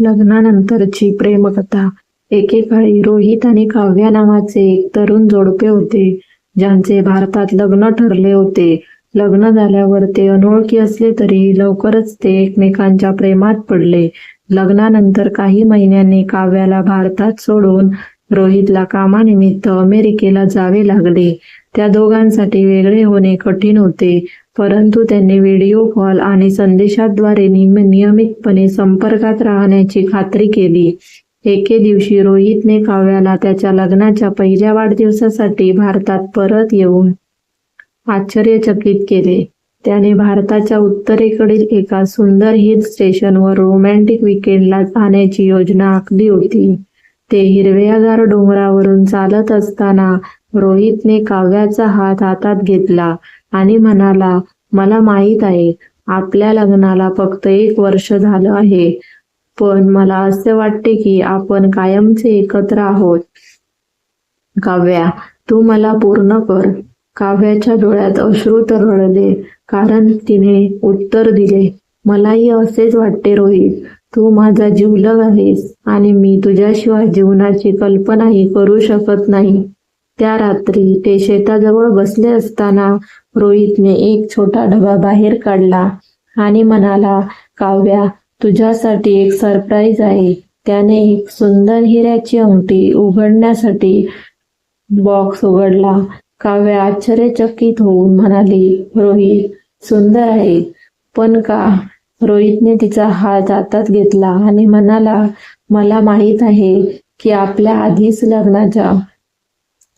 लग्नानंतरची प्रेमकथा. एकेकाळी रोहित आणि काव्या नावाचे एक तरुण जोडपे होते ज्यांचे भारतात लग्न ठरले होते. लग्न झाल्यावर ते अनोळखी असले तरी लवकरच ते एकमेकांच्या प्रेमात पडले. लग्नानंतर काही महिन्यांनी काव्याला भारतात सोडून रोहितला कामानिमित्त अमेरिकेला जावे लागले. त्या दोघांसाठी वेगळे होणे कठीण होते परंतु त्यांनी व्हिडिओ कॉल आणि संदेशाद्वारे नियमितपणे संपर्कात राहण्याची खात्री केली. एके दिवशी रोहितने काव्याला त्याच्या लग्नाच्या पहिल्या वाढदिवसासाठी भारतात परत येऊन आश्चर्यचकित केले. त्याने भारताच्या उत्तरेकडील एका सुंदर हिल स्टेशनवर रोमॅन्टिक विकेंडला जाण्याची योजना आखली होती. ते हिरव्यागार डोंगरावरून चालत असताना रोहितने काव्याचा हात हातात घेतला आणि म्हणाला मला माहीत आहे आपल्या लग्नाला फक्त एक वर्ष झालं आहे पण मला असे वाटते की आपण कायमचे एकत्र आहोत. काव्या तू मला पूर्ण कर. काव्याच्या डोळ्यात अश्रू तरळले कारण तिने उत्तर दिले मलाही असेच वाटते रोहित तू माझा जीवलग आहेस आणि मी तुझ्याशिवाय जीवनाची कल्पनाही करू शकत नाही. त्या रात्री ते शेताजवळ बसले असताना रोहितने एक छोटा डबा बाहेर काढला आणि म्हणाला काव्या तुझ्यासाठी एक सरप्राईज आहे. त्याने एक सुंदर हिऱ्याची अंगठी उघडण्यासाठी बॉक्स उघडला. काव्या आश्चर्यचकित होऊन म्हणाली रोहित सुंदर आहे. पण का? रोहितने तिचा हात हातात घेतला आणि म्हणाला मला माहीत आहे की आपल्या आधीच लग्नाच्या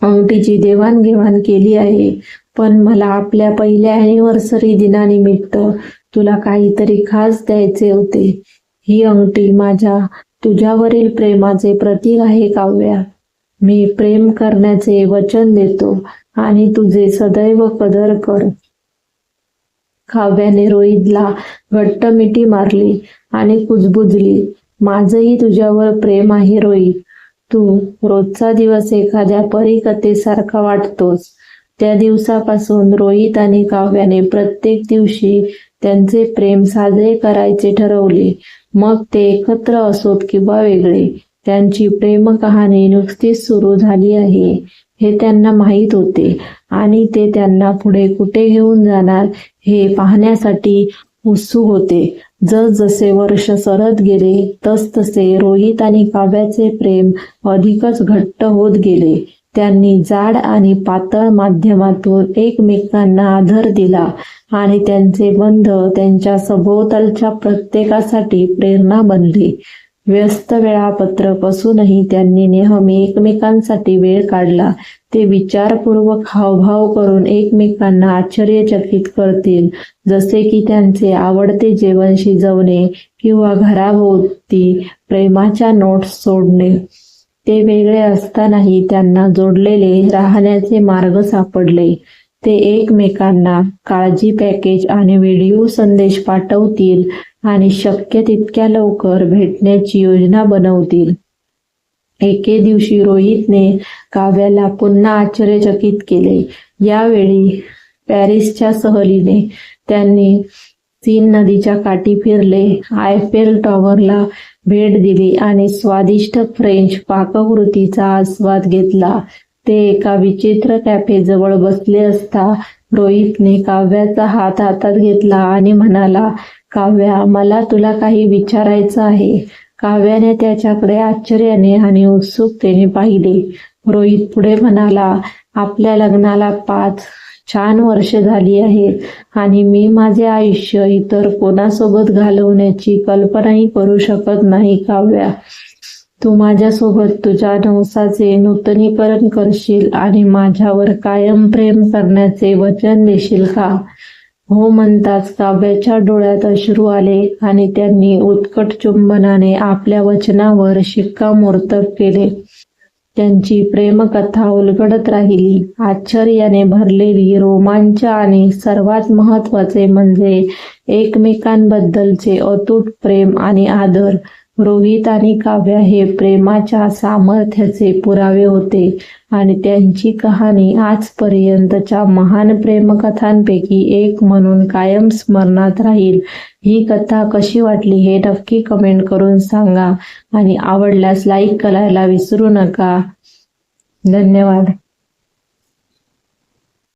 अंगठीची देवाणघेवाण केली आहे. पण मला आपल्या पहिल्या अॅनिव्हर्सरी दिनानिमित्त तुला काहीतरी खास द्यायचे होते. ही अंगठी माझ्या तुझ्यावरील प्रेमाचे प्रतीक आहे काव्या. मी प्रेम करण्याचे वचन देतो आणि तुझे सदैव कदर कर. काव्याने रोहितला घट्ट मिठी मारली आणि कुजबुजली. माझंही तुझ्यावर प्रेम आहे रोहित. तू रोजचा दिवस एखाद्या परिकथेसारखा वाटतोस. त्या दिवसापासून रोहित आणि काव्याने प्रत्येक दिवशी त्यांचे प्रेम साजरे करायचे ठरवले. मग ते एकत्र असोत किंवा वेगळे त्यांची प्रेम कहाणी नुकतीच सुरू झाली आहे हे त्यांना माहीत होते. आणि ते त्यांना पुढे कुठे घेऊन जाणार हे पाहण्यासाठी उत्सुक होते. जसजसे वर्ष सरत गेले तसतसे रोहित आणि काव्याचे प्रेम अधिकच घट्ट होत गेले. त्यांनी जाड आणि पातळ माध्यमातून एकमेकांना आधार दिला आणि त्यांचे बंध त्यांच्या सभोवतालच्या प्रत्येकासाठी प्रेरणा बनली. व्यस्त वेळापत्रक असूनही त्यांनी नेहमी एकमेकांसाठी वेळ काढला. ते विचारपूर्वक हावभाव करून एकमेकांना आश्चर्यचकित करतील. जसे की त्यांचे आवडते जेवण शिजवणे किंवा घराभोवती प्रेमाच्या नोट्स सोडणे. ते वेगळे असतानाही त्यांना जोडलेले राहण्याचे मार्ग सापडले. ते एकमेकांना काळजी पॅकेज आणि व्हिडिओ संदेश पाठवतील आणि शक्य तितक्या लवकर भेटण्याची योजना बनवतील. एके दिवशी रोहितने काव्याला पुन्हा आश्चर्यचकित केले. यावेळी पॅरिसच्या सहलीने त्यांनी सीन नदीच्या काठी फिरले आयफेल टॉवरला भेट दिली आणि स्वादिष्ट फ्रेंच पाककृतीचा आस्वाद घेतला. ते एका विचित्र कॅफेजवळ बसले असता रोहितने काव्याचा हात हातात घेतला आणि म्हणाला काव्या मला तुला काही विचारायचं आहे. काव्याने त्याच्याकडे आश्चर्याने आणि उत्सुकतेने पाहिले. रोहित पुढे म्हणाला आपल्या लग्नाला पाच छान वर्ष झाली आहेत आणि मी माझे आयुष्य इतर कोणासोबत घालवण्याची कल्पनाही करू शकत नाही काव्या. तू माझ्यासोबत तुझ्या नवसाचे नूतनीकरण करशील आणि माझ्यावर कायम प्रेम करण्याचे वचन देशील का? हो म्हणताच काव्याच्या डोळ्यात अश्रू आले आणि त्यांनी उत्कट चुंबनाने आपल्या वचनावर शिक्कामोर्तब केले. त्यांची प्रेमकथा उलगडत राहिली. आश्चर्याने भरलेली रोमांच आणि सर्वात महत्त्वाचे म्हणजे एकमेकांबद्दलचे अतूट प्रेम आणि आदर. रोहित आणि काव्या हे प्रेमाच्या सामर्थ्याचे पुरावे होते आणि त्यांची कहाणी आजपर्यंतच्या महान प्रेमकथांपैकी एक म्हणून कायम स्मरणात राहील. ही कथा कशी वाटली हे नक्की कमेंट करून सांगा आणि आवडल्यास लाईक करायला विसरू नका. धन्यवाद.